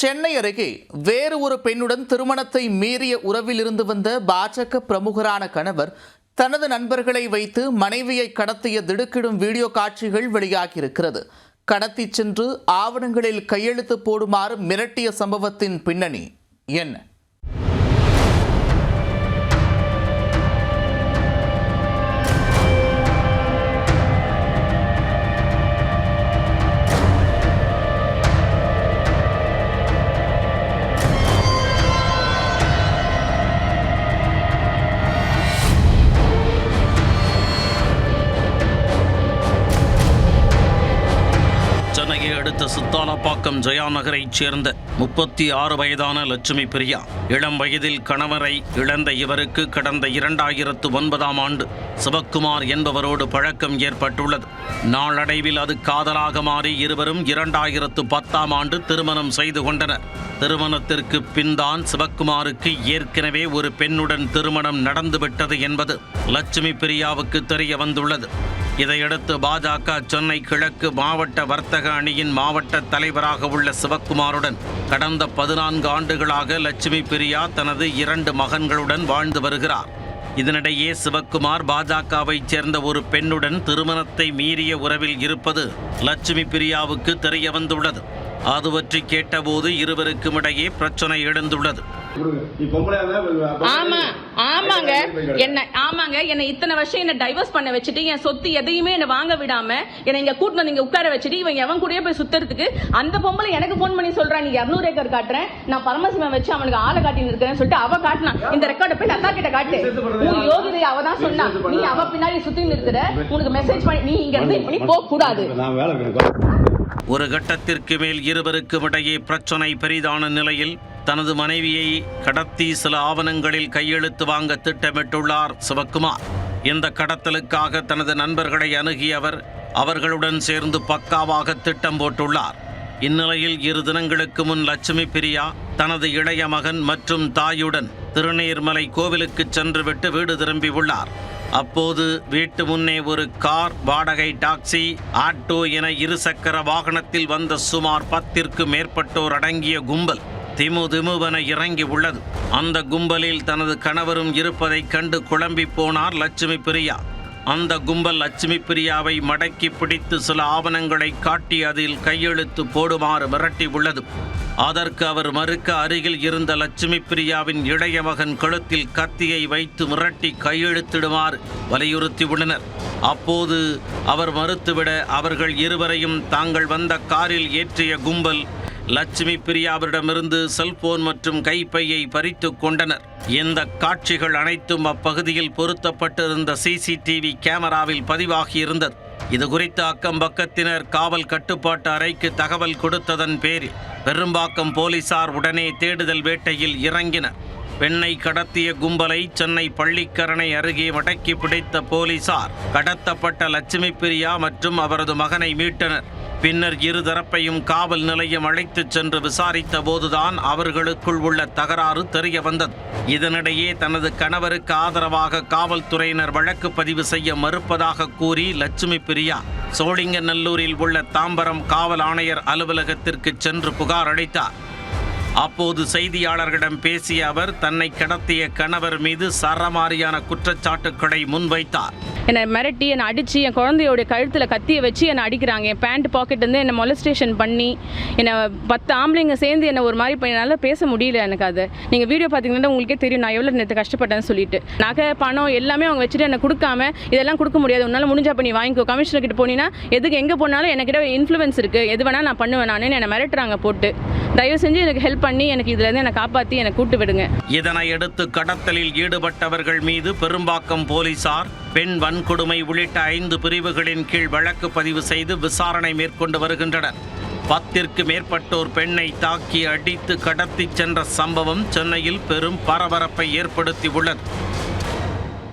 சென்னை அருகே வேறு ஒரு பெண்ணுடன் திருமணத்தை மீறிய உறவில் இருந்து வந்த பாஜக பிரமுகரான கணவர் தனது நண்பர்களை வைத்து மனைவியை கடத்திய திடுக்கிடும் வீடியோ காட்சிகள் வெளியாகியிருக்கிறது. கடத்தி சென்று ஆவணங்களில் கையெழுத்து போடுமாறு மிரட்டிய சம்பவத்தின் பின்னணி என்ன? சித்தாலப்பாக்கம் ஜெயா நகரைச் சேர்ந்த முப்பத்தி ஆறு வயதான லட்சுமி பிரியா இளம் வயதில் கணவரை இழந்த இவருக்கு கடந்த இரண்டாயிரத்து ஒன்பதாம் ஆண்டு சிவக்குமார் என்பவரோடு பழக்கம் ஏற்பட்டுள்ளது. நாளடைவில் அது காதலாக மாறி இருவரும் இரண்டாயிரத்து பத்தாம் ஆண்டு திருமணம் செய்து கொண்டனர். திருமணத்திற்கு பின்தான் சிவக்குமாருக்கு ஏற்கனவே ஒரு பெண்ணுடன் திருமணம் நடந்துவிட்டது என்பது லட்சுமி பிரியாவுக்கு தெரிய வந்துள்ளது. இதையடுத்து பாஜக சென்னை கிழக்கு மாவட்ட வர்த்தக அணியின் மாவட்ட தலைவராக உள்ள சிவக்குமாருடன் கடந்த பதினான்கு ஆண்டுகளாக லட்சுமி பிரியா தனது இரண்டு மகன்களுடன் வாழ்ந்து வருகிறார். இதனிடையே சிவக்குமார் பாஜகவைச் சேர்ந்த ஒரு பெண்ணுடன் திருமணத்தை மீறிய உறவில் இருப்பது லட்சுமி பிரியாவுக்கு தெரிய வந்துள்ளது அது பற்றி கேட்டபோது இருவருக்கும் இடையே பிரச்சனை எழுந்துள்ளது. ஆமா என்ன ஆமாங்க என்ன இத்தனை வருஷம் என்ன டைவர்ஸ் பண்ண வச்சுட்டு என் சொத்து எதையுமே என்ன வாங்க விடாம என்ன இங்க கூட்டு வந்து இங்க உட்கார வச்சுட்டு இவன் எவன் கூடயே போய் சுத்துறதுக்கு அந்த பொம்பளை எனக்கு போன் பண்ணி சொல்றா நீ 200 ஏக்கர் காட்டுறேன் நான் பரமசிவன் வச்சு அவனுக்கு ஆளை காட்டின்னு இருக்கிறேன்னு சொல்லிட்டு அவ காட்டினான் இந்த ரெக்கார்ட போய் லதா கிட்ட காட்டு. உன் யோகிதை அவ தான் சொன்னா. நீ அவ பின்னாடி சுத்தி இருக்கிற உனக்கு மெசேஜ் பண்ணி நீ இங்க இருந்து இப்படி போக கூடாது ஒரு கட்டத்திற்கு மேல் இருவருக்கும் இடையே பிரச்சனை பெரிதான நிலையில் தனது மனைவியை கடத்தி சில ஆவணங்களில் கையெழுத்து வாங்க திட்டமிட்டுள்ளார் சிவக்குமார். இந்த கடத்தலுக்காக தனது நண்பர்களை அணுகிய அவர் அவர்களுடன் சேர்ந்து பக்காவாக திட்டம் போட்டுள்ளார். இந்நிலையில் இரு தினங்களுக்கு முன் லட்சுமி பிரியா தனது இளைய மகன் மற்றும் தாயுடன் திருநீர்மலை கோவிலுக்கு சென்றுவிட்டு வீடு திரும்பியுள்ளார். அப்போது வீட்டு முன்னே ஒரு கார் வாடகை டாக்ஸி ஆட்டோ என இருசக்கர வாகனத்தில் வந்த சுமார் பத்திற்கு மேற்பட்டோர் அடங்கிய கும்பல் திமு திமுவென இறங்கி உள்ளது. அந்த கும்பலில் தனது கணவரும் இருப்பதைக் கண்டு குழம்பி போனார் லட்சுமி பிரியா. அந்த கும்பல் லட்சுமி பிரியாவை மடக்கி பிடித்து சில ஆவணங்களை காட்டி அதில் கையெழுத்து போடுமாறு மிரட்டி உள்ளது. அதற்கு அவர் மறுக்க அருகில் இருந்த லட்சுமி பிரியாவின் இளைய மகன் கழுத்தில் கத்தியை வைத்து மிரட்டி கையெழுத்திடுமாறு வலியுறுத்தியுள்ளனர். அப்போது அவர் மறுத்துவிட அவர்கள் இருவரையும் தாங்கள் வந்த காரில் ஏற்றிய கும்பல் லட்சுமி பிரியாவிடமிருந்து செல்போன் மற்றும் கைப்பையை பறித்து கொண்டனர். இந்த காட்சிகள் அனைத்தும் அப்பகுதியில் பொருத்தப்பட்டிருந்த சிசிடிவி கேமராவில் பதிவாகியிருந்தது. இது குறித்து அக்கம் பக்கத்தினர் காவல் கட்டுப்பாட்டு அறைக்கு தகவல் கொடுத்ததன் பேரில் பெரும்பாக்கம் போலீசார் உடனே தேடுதல் வேட்டையில் இறங்கினர். பெண்ணை கடத்திய கும்பலை சென்னை பள்ளிக்கரணை அருகே மடக்கி பிடித்த போலீசார் கடத்தப்பட்ட லட்சுமி பிரியா மற்றும் அவரது மகனை மீட்டனர். பின்னர் இரு தரப்பையும் காவல் நிலையம் அழைத்துச் சென்று விசாரித்த போதுதான் அவர்களுக்குள் உள்ள தகராறு தெரிய வந்தது. இதனிடையே தனது கணவருக்கு ஆதரவாக காவல்துறையினர் வழக்கு பதிவு செய்ய மறுப்பதாக கூறி லட்சுமி பிரியா சோழிங்கநல்லூரில் உள்ள தாம்பரம் காவல் ஆணையர் அலுவலகத்திற்கு சென்று புகார் அளித்தார். அப்போது செய்தியாளர்களிடம் பேசிய அவர் தன்னை கடத்திய கணவர் மீது சரமாரியான குற்றச்சாட்டுக்களை முன்வைத்தார். என்னை மிரட்டி என்னை அடித்து என் குழந்தையோட கழுத்தில் கத்தியை வச்சு என்னை அடிக்கிறாங்க. என் பேண்ட் பாக்கெட் வந்து என்னை மொலஸ்டேஷன் பண்ணி என்னை பத்து ஆம்பளைங்க சேர்ந்து என்னை ஒரு மாதிரி பண்ணினால என்னால் பேச முடியல எனக்கு அது. நீங்கள் வீடியோ பார்த்தீங்கன்னா உங்களுக்கே தெரியும் நான் எவ்வளோ நேற்று கஷ்டப்பட்டேன்னு சொல்லிட்டு. நகை பணம் எல்லாமே அவங்க வச்சுட்டு என்னை கொடுக்காம இதெல்லாம் கொடுக்க முடியாது. உன்னால் முடிஞ்சா பண்ணி வாங்கிக்கோ. கமிஷனர் கிட்ட போனீங்கன்னா எதுக்கு எங்கே போனாலும் என்கிட்ட இன்ஃப்ளூயன்ஸ் இருக்குது எது வேணால் நான் பண்ணுவேன் நான். என்னை மிரட்டுறாங்க போட்டு. தயவு செஞ்சு எனக்கு ஹெல்ப் பண்ணி எனக்கு இதுலேருந்து என்னை காப்பாற்றி என்னை கூட்டு விடுங்க. இதனையடுத்து கடத்தலில் ஈடுபட்டவர்கள் மீது பெரும்பாக்கம் போலீசார் பெண் வன்கொடுமை உள்ளிட்ட ஐந்து பிரிவுகளின் கீழ் வழக்கு பதிவு செய்து விசாரணை மேற்கொண்டு வருகின்றனர். பத்திற்கு மேற்பட்டோர் பெண்ணை தாக்கி அடித்து கடத்திச் சென்ற சம்பவம் சென்னையில் பெரும் பரபரப்பை ஏற்படுத்தி உள்ளது